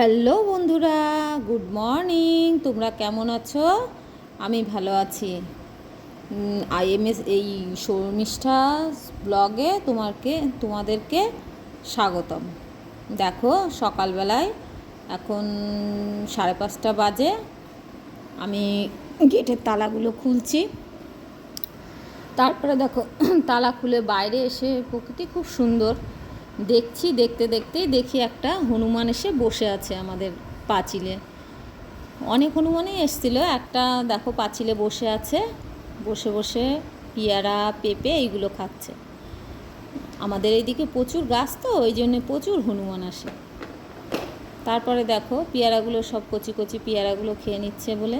Hello বন্ধুরা, good morning. তোমরা কেমন আছো? আমি ভালো আছি। আইএমএস, এই শর্মিষ্ঠা ব্লগে তোমাকে, তোমাদেরকে স্বাগতম। দেখো, সকালবেলায় এখন সাড়ে পাঁচটা বাজে। আমি গেটের তালাগুলো খুলছি। তারপরে দেখো, তালা খুলে বাইরে এসে প্রকৃতি খুব সুন্দর। দেখছি, দেখতে, দেখতেই দেখি একটা হনুমান এসে বসে আছে আমাদের পাঁচিলে। অনেক হনুমানই এসছিল, একটা দেখো পাঁচিলে বসে আছে, বসে বসে পেয়ারা, পেঁপে এইগুলো খাচ্ছে। আমাদের এইদিকে প্রচুর গাছ তো, ওই জন্যে প্রচুর হনুমান আসে। তারপরে দেখো পেয়ারাগুলো সব কচি কচি পেয়ারাগুলো খেয়ে নিচ্ছে বলে।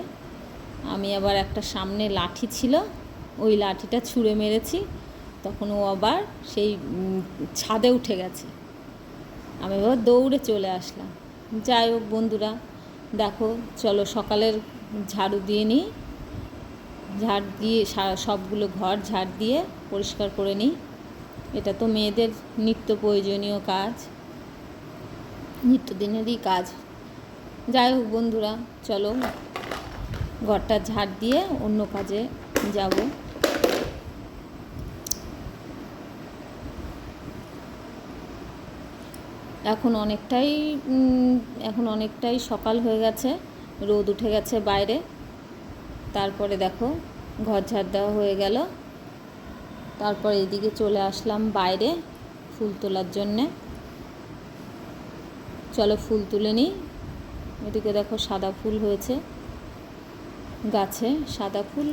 আমি আবার একটা সামনে লাঠি ছিল, ওই লাঠিটা ছুঁড়ে মেরেছি। তখন ও আবার সেই ছাদে উঠে গেছে। আমি এবার দৌড়ে চলে আসলাম। যাই হোক বন্ধুরা, দেখো, চলো সকালের ঝাড়ু দিয়ে নিই। ঝাড় দিয়ে সবগুলো ঘর ঝাড় দিয়ে পরিষ্কার করে নিই। এটা তো মেয়েদের নিত্য প্রয়োজনীয় কাজ। নিত্যদিনেরই কাজ। যাই হোক বন্ধুরা, চলো ঘরটা ঝাড় দিয়ে অন্য কাজে যাব। এখন অনেকটাই এখন অনেকটাই সকাল হয়ে গেছে, রোদ উঠে গেছে বাইরে। তারপরে দেখো, ঘর ঝাড় দেওয়া হয়ে গেল। তারপর এদিকে চলে আসলাম বাইরে ফুল তোলার জন্যে। চলো ফুল তুলে নিই। এদিকে দেখো সাদা ফুল হয়েছে গাছে, সাদা ফুল,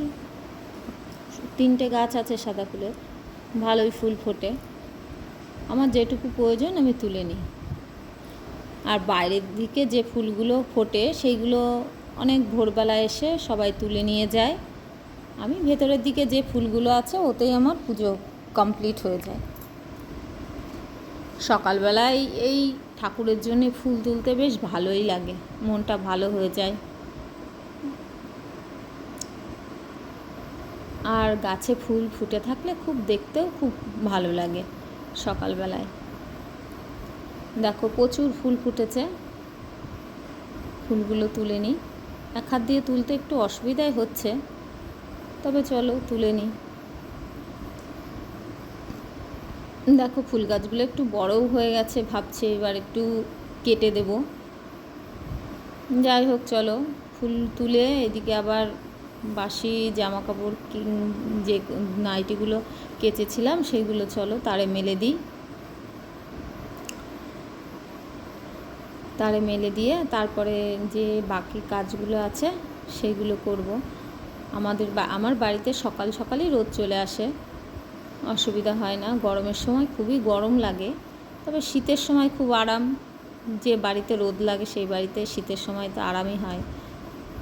তিনটে গাছ আছে সাদা ফুলের। ভালোই ফুল ফোটে। আমার যেটুকু প্রয়োজন আমি তুলে নিই। আর বাইরের দিকে যে ফুলগুলো ফোটে সেইগুলো অনেক ভোরবেলা এসে সবাই তুলে নিয়ে যায়। আমি ভেতরের দিকে যে ফুলগুলো আছে ওতেই আমার পুজো কমপ্লিট হয়ে যায়। সকালবেলায় এই ঠাকুরের জন্য ফুল তুলতে বেশ ভালোই লাগে, মনটা ভালো হয়ে যায়। আর গাছে ফুল ফুটে থাকলে খুব দেখতেও খুব ভালো লাগে সকালবেলায়। দেখো, প্রচুর ফুল ফুটেছে। ফুলগুলো তুলে নিই। এক হাত দিয়ে তুলতে একটু অসুবিধাই হচ্ছে। তবে চলো, তুলে নিই। দেখো, ফুল গাছগুলো একটু বড়ও হয়ে গেছে, ভাবছে এবার একটু কেটে দেব। যাই হোক, চলো। ফুল তুলে এদিকে আবার বাসি জামা কাপড় যে নাইটিগুলো কেচেছিলাম, সেইগুলো চলো, তারে মেলে দিই। তারে মেলে দিয়ে তারপরে যে বাকি কাজগুলো আছে সেইগুলো করব। আমাদের আমার বাড়িতে সকাল সকালই রোদ চলে আসে। অসুবিধা হয় না। গরমের সময় খুবই গরম লাগে। তবে শীতের সময় খুব আরাম। যে বাড়িতে রোদ লাগে সেই বাড়িতে শীতের সময় তো আরামই হয়।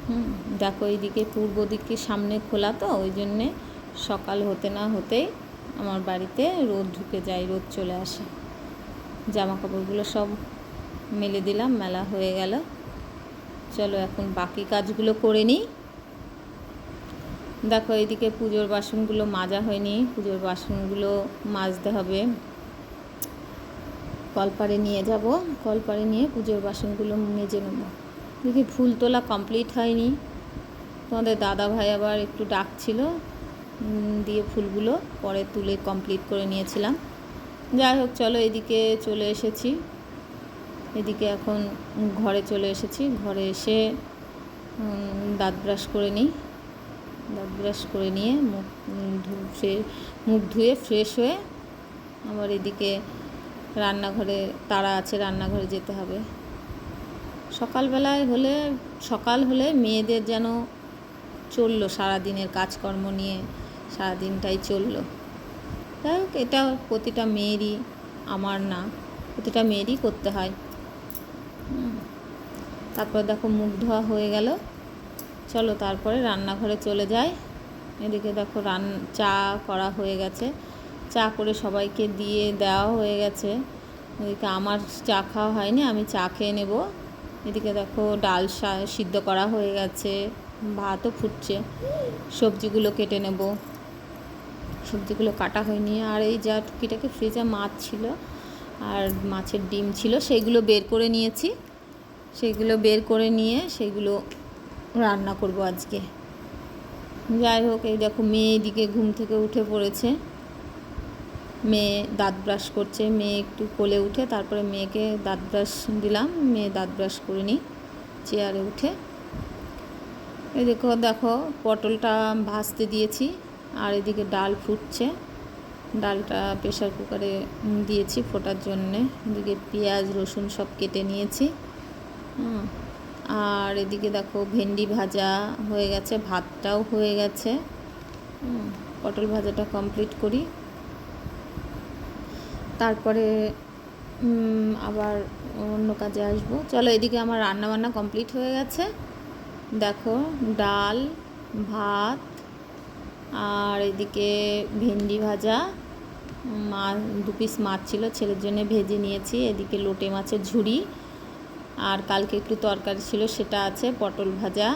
হুম, দেখো এইদিকে পূর্ব দিকে সামনে খোলা তো, ওই জন্যে সকাল হতে না হতেই আমার বাড়িতে রোদ ঢুকে যায়, রোদ চলে আসে। জামা কাপড়গুলো সব মেলে দিলাম, মেলা হয়ে গেল। চলো এখন বাকি কাজগুলো করে নিই। দেখো এইদিকে পুজোর বাসনগুলো মাজা হয়নি। পুজোর বাসনগুলো মাজতে হবে। কলপারে নিয়ে যাব। কলপারে নিয়ে পুজোর বাসনগুলো মেজে নেব। দেখি ফুল তোলা কমপ্লিট হয়নি। তোমাদের দাদা ভাই আবার একটু ডাকছিল দিয়ে ফুলগুলো পরে তুলে কমপ্লিট করে নিয়েছিলাম। যাই হোক, চলো এদিকে চলে এসেছি। এদিকে এখন ঘরে চলে এসেছি। ঘরে এসে দাঁত ব্রাশ করে নিই। দাঁত ব্রাশ করে নিয়ে মুখ মুখ ধুয়ে ফ্রেশ হয়ে আবার এদিকে রান্নাঘরে, তারা আছে, রান্নাঘরে যেতে হবে। সকালবেলায় হলে, সকাল হলে মেয়েদের যেন চলল, সারাদিনের কাজকর্ম নিয়ে সারাদিনটাই চলল। যাই হোক, এটা প্রতিটা মেয়েরই, আমার না, প্রতিটা মেয়েরই করতে হয়। তারপর দেখো মুখ ধোয়া হয়ে গেল। চলো তারপরে রান্নাঘরে চলে যাই। এদিকে দেখো রান, চা করা হয়ে গেছে। চা করে সবাইকে দিয়ে দেওয়া হয়ে গেছে। এদিকে আমার চা খাওয়া হয়নি, আমি চা খেয়ে নেব। এদিকে দেখো ডাল সিদ্ধ করা হয়ে গেছে। ভাতও ফুটছে। সবজিগুলো কেটে নেব। সবজিগুলো কাটা হয়নি। আর এই যা টুকিটাকে ফ্রিজে মাছ ছিল, আর মাছের ডিম ছিল, সেইগুলো বের করে নিয়েছি। সেগুলো বের করে নিয়ে সেগুলো রান্না করব আজকে। যাই হোক, এই দেখো মেয়ে এদিকে ঘুম থেকে উঠে পড়েছে। মেয়ে দাঁত ব্রাশ করছে। মেয়ে একটু কোলে উঠে তারপরে মেয়েকে দাঁত ব্রাশ দিলাম। মেয়ে দাঁত ব্রাশ করে নিই, চেয়ারে উঠে। এই দেখো দেখো, পটলটা ভাজতে দিয়েছি আর এদিকে ডাল ফুটছে। ডালটা প্রেশার কুকারে দিয়েছি ফোটার জন্যে। এদিকে পেঁয়াজ, রসুন সব কেটে নিয়েছি। আর এদিকে দেখো ভেন্ডি ভাজা হয়ে গেছে, ভাতটাও হয়ে গেছে। পটল ভাজাটা কমপ্লিট করি। তারপরে আবার অন্য কাজে আসব। চলো এদিকে আমার রান্না বান্না কমপ্লিট হয়ে গেছে। দেখো ডাল, ভাত, আর এদিকে ভেন্ডি ভাজা। মা, দু পিস মাছ ছিল, ছেলের জন্য ভেজে নিয়েছি। এদিকে লোটে মাছের ঝুড়ি। আর কালকে একটু তরকারি ছিল, সেটা আছে, পটল ভাজা।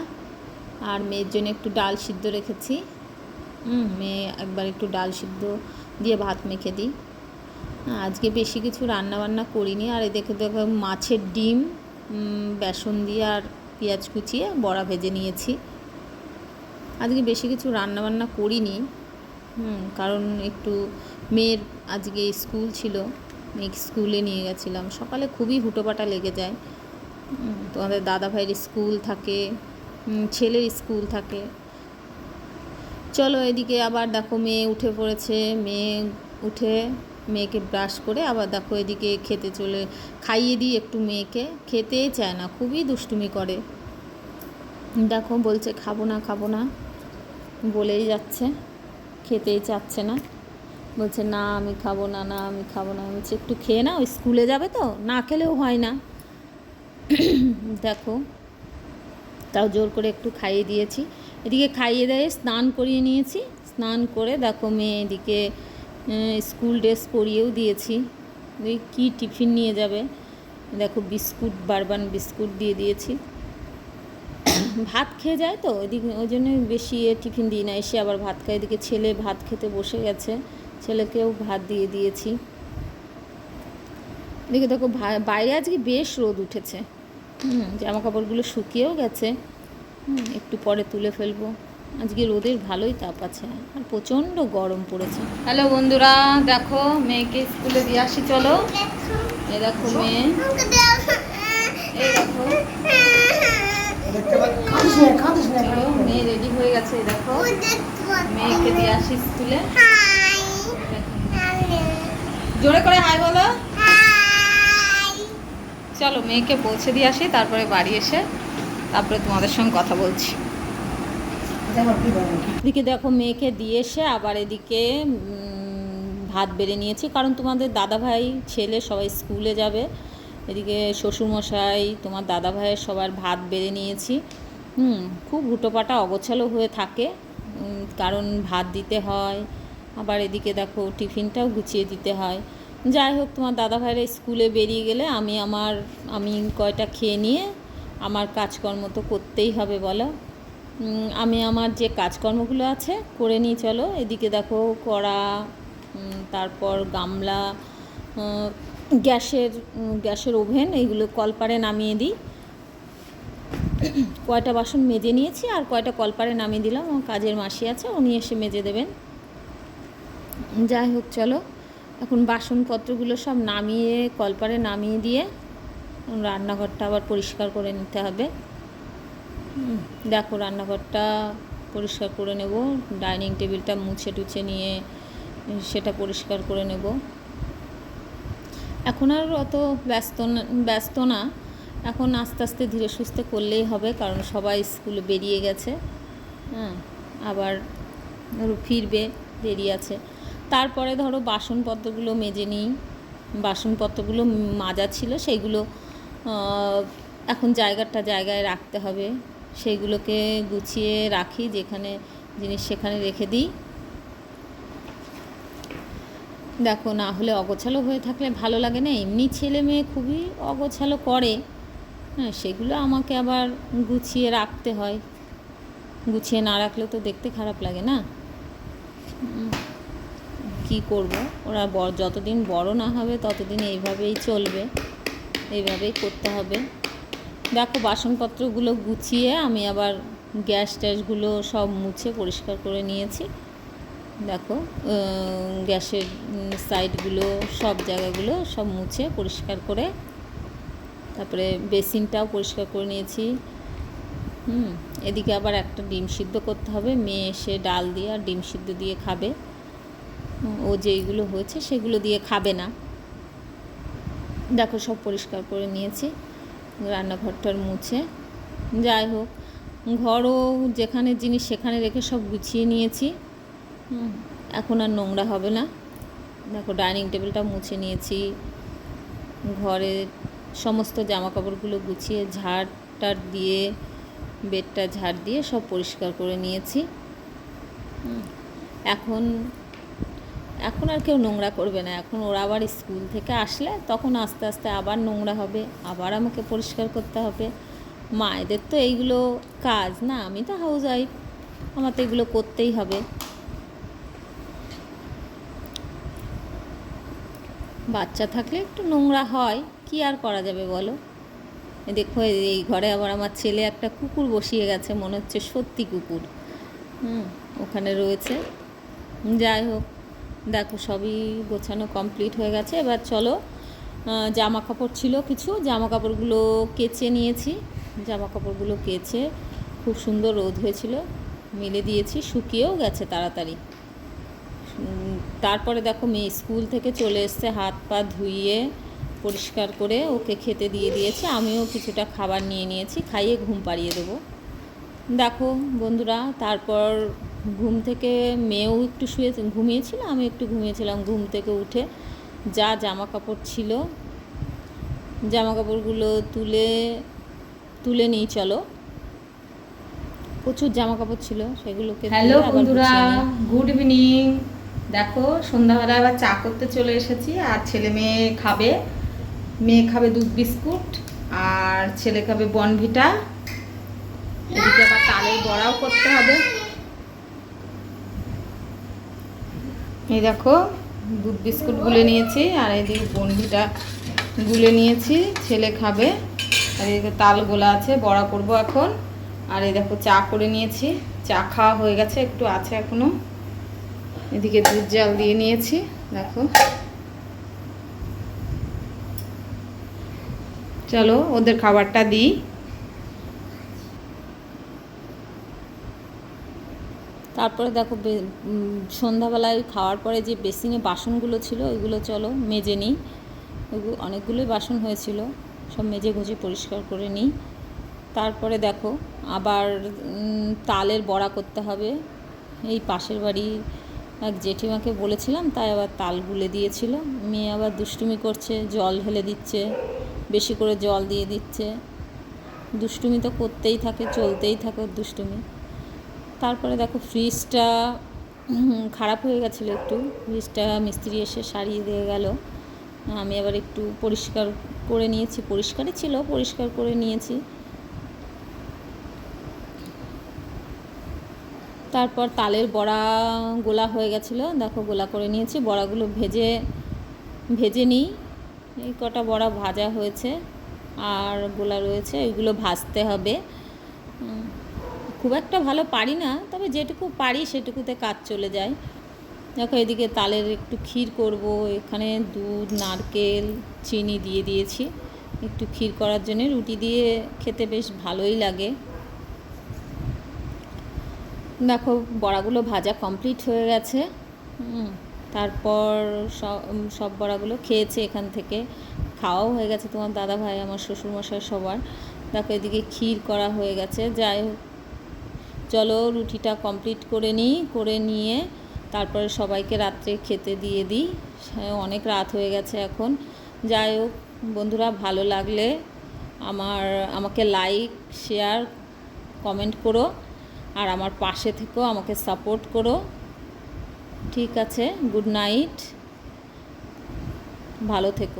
আর মেয়ের জন্য একটু ডাল সিদ্ধ রেখেছি। মেয়ে একবার একটু ডাল সিদ্ধ দিয়ে ভাত মেখে দিই। আজকে বেশি কিছু রান্না বান্না করিনি। আর এদিকে দেখো মাছের ডিম বেসন দিয়ে আর পেঁয়াজ কুচিয়ে বড়া ভেজে নিয়েছি। আজকে বেশি কিছু রান্না বান্না করিনি কারণ একটু মেয়ের আজকে স্কুল ছিল, মেয়েকে স্কুলে নিয়ে গেছিলাম। সকালে খুবই হুটোপাটা লেগে যায়। তোমাদের দাদা ভাইয়ের স্কুল থাকে ছেলের স্কুল থাকে। চলো এদিকে আবার দেখো মেয়ে উঠে পড়েছে। মেয়ে উঠে মেয়েকে ব্রাশ করে আবার দেখো এদিকে খেতে চলে, খাইয়ে দিই একটু মেয়েকে। খেতেই চায় না, খুবই দুষ্টুমি করে। দেখো বলছে, খাব না খাব না। বলেই যাচ্ছে, খেতেই চাচ্ছে না। বলছে, না, আমি খাব না না, আমি খাব না। আমি বলছি, একটু খেয়ে নাও, স্কুলে যাবে তো, না খেলেও হয় না। দেখো, তাও জোর করে একটু খাইয়ে দিয়েছি। এদিকে খাইয়ে দিয়ে স্নান করিয়ে নিয়েছি। স্নান করে দেখো মেয়ে এদিকে স্কুল ড্রেস পরিয়েও দিয়েছি। ওই কী টিফিন নিয়ে যাবে? দেখো বিস্কুট, বারবান বিস্কুট দিয়ে দিয়েছি। ভাত খেয়ে যায় তো? ওইদিকে ওই জন্য বেশি টিফিন দিই না। এসে আবার ভাত খায়। এদিকে ছেলে ভাত খেতে বসে গেছে। ছেলেকেও ভাত দিয়ে দিয়েছি। এদিকে দেখো বাইরে আজকে বেশ রোদ উঠেছে। জামা কাপড়গুলো শুকিয়েও গেছে। একটু পরে তুলে ফেলব। আজকে রোদের ভালোই তাপ আছে আর প্রচণ্ড গরম পড়েছে। হ্যালো বন্ধুরা দেখো মেয়েকে স্কুলে দিয়ে আসি চলো। এ দেখো মেয়ে। এই দেখো। মেয়ে রেডি হয়ে গেছে দেখো। মেয়েকে দিয়ে আসি স্কুলে। জোরে করে হাই বলো। চলো মেয়েকে পৌঁছে দিয়ে আসি, তারপরে বাড়ি এসে তারপরে তোমাদের সঙ্গে কথা বলছি। এদিকে দেখো মেয়েকে দিয়ে এসে আবার এদিকে ভাত বেড়ে নিয়েছি, কারণ তোমাদের দাদা ভাই ছেলে সবাই স্কুলে যাবে। এদিকে শ্বশুরমশাই, তোমার দাদা ভাইয়ের সবার ভাত বেড়ে নিয়েছি। হুম, খুব হুটোপাটা অগোছালো হয়ে থাকে কারণ ভাত দিতে হয়। আবার এদিকে দেখো টিফিনটাও গুছিয়ে দিতে হয়। যাই হোক, তোমার দাদা ভাইয়ের স্কুলে বেরিয়ে গেলে আমি আমার, আমি কয়টা খেয়ে নিয়ে আমার কাজকর্ম তো করতেই হবে বলো। আমি আমার যে কাজকর্মগুলো আছে করে নিই চলো। এদিকে দেখো কড়া তারপর গামলা গ্যাসের গ্যাসের ওভেন এইগুলো কলপারে নামিয়ে দিই। কয়টা বাসন মেজে নিয়েছি আর কয়টা কলপারে নামিয়ে দিলাম। কাজের মাসি আছে, উনি এসে মেজে দেবেন। যাই হোক, চলো। এখন বাসনপত্রগুলো সব নামিয়ে, কলপারে নামিয়ে দিয়ে রান্নাঘরটা আবার পরিষ্কার করে নিতে হবে। দেখো রান্নাঘরটা পরিষ্কার করে নেব, ডাইনিং টেবিলটা মুছে টুছে নিয়ে সেটা পরিষ্কার করে নেব। এখন আর অত ব্যস্ত ব্যস্ত না, এখন আস্তে আস্তে ধীরে সুস্থে করলেই হবে, কারণ সবাই স্কুলে বেরিয়ে গেছে। হ্যাঁ আবার ফিরবে, দেরি আছে। তারপরে ধরো বাসনপত্রগুলো মেজে নিই। বাসনপত্রগুলো মাজা ছিল সেইগুলো এখন জায়গাটা জায়গায় রাখতে হবে। সেইগুলোকে গুছিয়ে রাখি, যেখানে জিনিস সেখানে রেখে দিই। দেখো, না হলে অগোছালো হয়ে থাকলে ভালো লাগে না। এমনি ছেলে মেয়ে খুবই অগোছালো করে। হ্যাঁ সেগুলো আমাকে আবার গুছিয়ে রাখতে হয়। গুছিয়ে না রাখলে তো দেখতে খারাপ লাগে না। কি করব? ওরা যতদিন বড় না হবে, ততদিন এইভাবেই চলবে। এইভাবেই করতে হবে। দেখো, বাসনপত্রগুলো গুছিয়ে আমি আবার গ্যাস ট্যাসগুলো সব মুছে পরিষ্কার করে নিয়েছি। দেখো গ্যাসের সাইডগুলো, সব জায়গাগুলো সব মুছে পরিষ্কার করে, তারপরে বেসিনটাও পরিষ্কার করে নিয়েছি। হুম, এদিকে আবার একটা ডিম সিদ্ধ করতে হবে। মেয়ে এসে ডাল দিয়ে আর ডিম সিদ্ধ দিয়ে খাবে। ও যেইগুলো হয়েছে সেগুলো দিয়ে খাবে না। দেখো সব পরিষ্কার করে নিয়েছি, রান্নাঘরটার মুছে। যাই হোক, ঘরও যেখানে জিনিস সেখানে রেখে সব গুছিয়ে নিয়েছি। এখন আর নোংরা হবে না। দেখো ডাইনিং টেবিলটা মুছে নিয়েছি। ঘরে সমস্ত জামা কাপড়গুলো গুছিয়ে ঝাড় টাড় দিয়ে, বেডটা ঝাড় দিয়ে সব পরিষ্কার করে নিয়েছি। এখন এখন আর কেউ নোংরা করবে না। এখন ওরা আবার স্কুল থেকে আসলে তখন আস্তে আস্তে আবার নোংরা হবে, আবার আমাকে পরিষ্কার করতে হবে। মায়েদের তো এইগুলো কাজ না, আমি তো হাউস ওয়াইফ আমার তো এগুলো করতেই হবে। বাচ্চা থাকলে একটু নোংরা হয়, কি আর করা যাবে বলো? দেখো এই ঘরে আবার আমার ছেলে একটা কুকুর বসিয়ে গেছে, মনে হচ্ছে সত্যি কুকুর। হুম, ওখানে রয়েছে। যাই হোক। দেখো সবই গোছানো কমপ্লিট হয়ে গেছে। এবার চলো জামা কাপড় ছিল কিছু জামা কাপড়গুলো কেচে নিয়েছি। জামা কাপড়গুলো কেচে খুব সুন্দর রোদ হয়েছিল, মেলে দিয়েছি, শুকিয়েও গেছে তাড়াতাড়ি। তারপরে দেখো মেয়ে স্কুল থেকে চলে এসছে, হাত পা ধুইয়ে পরিষ্কার করে ওকে খেতে দিয়ে দিয়েছে। আমিও কিছুটা খাবার নিয়ে নিয়েছি, খাইয়ে ঘুম পাড়িয়ে দেবো। দেখো বন্ধুরা, তারপর ঘুম থেকে মেয়েও একটু শুয়ে ঘুমিয়েছিল আমি একটু ঘুমিয়েছিলাম ঘুম থেকে উঠে। যা জামা কাপড় ছিল জামা কাপড়গুলো তুলে তুলে নিই চলো। প্রচুর জামা কাপড় ছিল সেগুলোকে হ্যালো বন্ধুরা গুড ইভিনিং। দেখো সন্ধ্যাবেলা আবার চা করতে চলে এসেছি আর ছেলে মেয়ে খাবে। মেয়ে খাবে দুধ বিস্কুট আর ছেলে খাবে বনভিটা। এদিকে আবার তালের বড়াও করতে হবে। এই দেখো, দুধ বিস্কুট গুলে নিয়েছি, আর এদিকে বনভিটা গুলে নিয়েছি, ছেলে খাবে। আর এদিকে তাল গোলা আছে, বড়া করব এখন। আর এই দেখো, চা করে নিয়েছি। চা খাওয়া হয়ে গেছে, একটু আছে এখনও। এদিকে দুধ জাল দিয়ে নিয়েছি, দেখো। চলো, ওদের খাবারটা দিই। তারপরে দেখো সন্ধ্যাবেলায় খাওয়ার পরে যে বেসিনে বাসনগুলো ছিল, ওইগুলো চলো মেজে নিই। অনেকগুলোই বাসন হয়েছিল, সব মেজে গুজে পরিষ্কার করে নিই। তারপরে দেখো আবার তালের বড়া করতে হবে। এই পাশের বাড়ি এক জেঠিমাকে বলেছিলাম, তাই আবার তাল গুলে দিয়েছিল। মেয়ে আবার দুষ্টুমি করছে, জল ঢেলে দিচ্ছে, বেশি করে জল দিয়ে দিচ্ছে। দুষ্টুমি তো করতেই থাকে, চলতেই থাকে দুষ্টুমি। তারপরে দেখো ফ্রিজটা খারাপ হয়ে গেছিল একটু। ফ্রিজটা মিস্ত্রি এসে সারিয়ে দিয়ে গেল। আমি আবার একটু পরিষ্কার করে নিয়েছি। পরিষ্কারই ছিল, পরিষ্কার করে নিয়েছি। তারপর তালের বড়া গোলা হয়ে গেছিল। দেখো গোলা করে নিয়েছি। বড়াগুলো ভেজে ভেজে নিই। এই কটা বড়া ভাজা হয়েছে। আর গোলা রয়েছে, ওইগুলো ভাজতে হবে। খুব একটা ভালো পারি না, তবে যেটুকু পারি সেটুকুতে কাজ চলে যায়। দেখো এদিকে তালের একটু ক্ষীর করব, এখানে দুধ, নারকেল, চিনি দিয়ে দিয়েছি। একটু ক্ষীর করার জন্য রুটি দিয়ে খেতে বেশ ভালোই লাগে। দেখো বড়াগুলো ভাজা কমপ্লিট হয়ে গেছে। তারপর সব সব বড়াগুলো খেয়েছে এখান থেকে। খাওয়াও হয়ে গেছে তোমার দাদা ভাই আমার শ্বশুরমশাই সবার। দেখো এদিকে ক্ষীর করা হয়ে গেছে। যাই হোক চলো রুটিটা কমপ্লিট করে নিই, করে নিয়ে তারপরে সবাইকে রাত্রে খেতে দিয়ে দিই। অনেক রাত হয়ে গেছে এখন। যাই হোক, বন্ধুরা, ভালো লাগলে আমার, আমাকে লাইক শেয়ার কমেন্ট করো। আর আমার পাশে থেকেও আমাকে সাপোর্ট করো। ঠিক আছে গুড নাইট ভালো থেকো।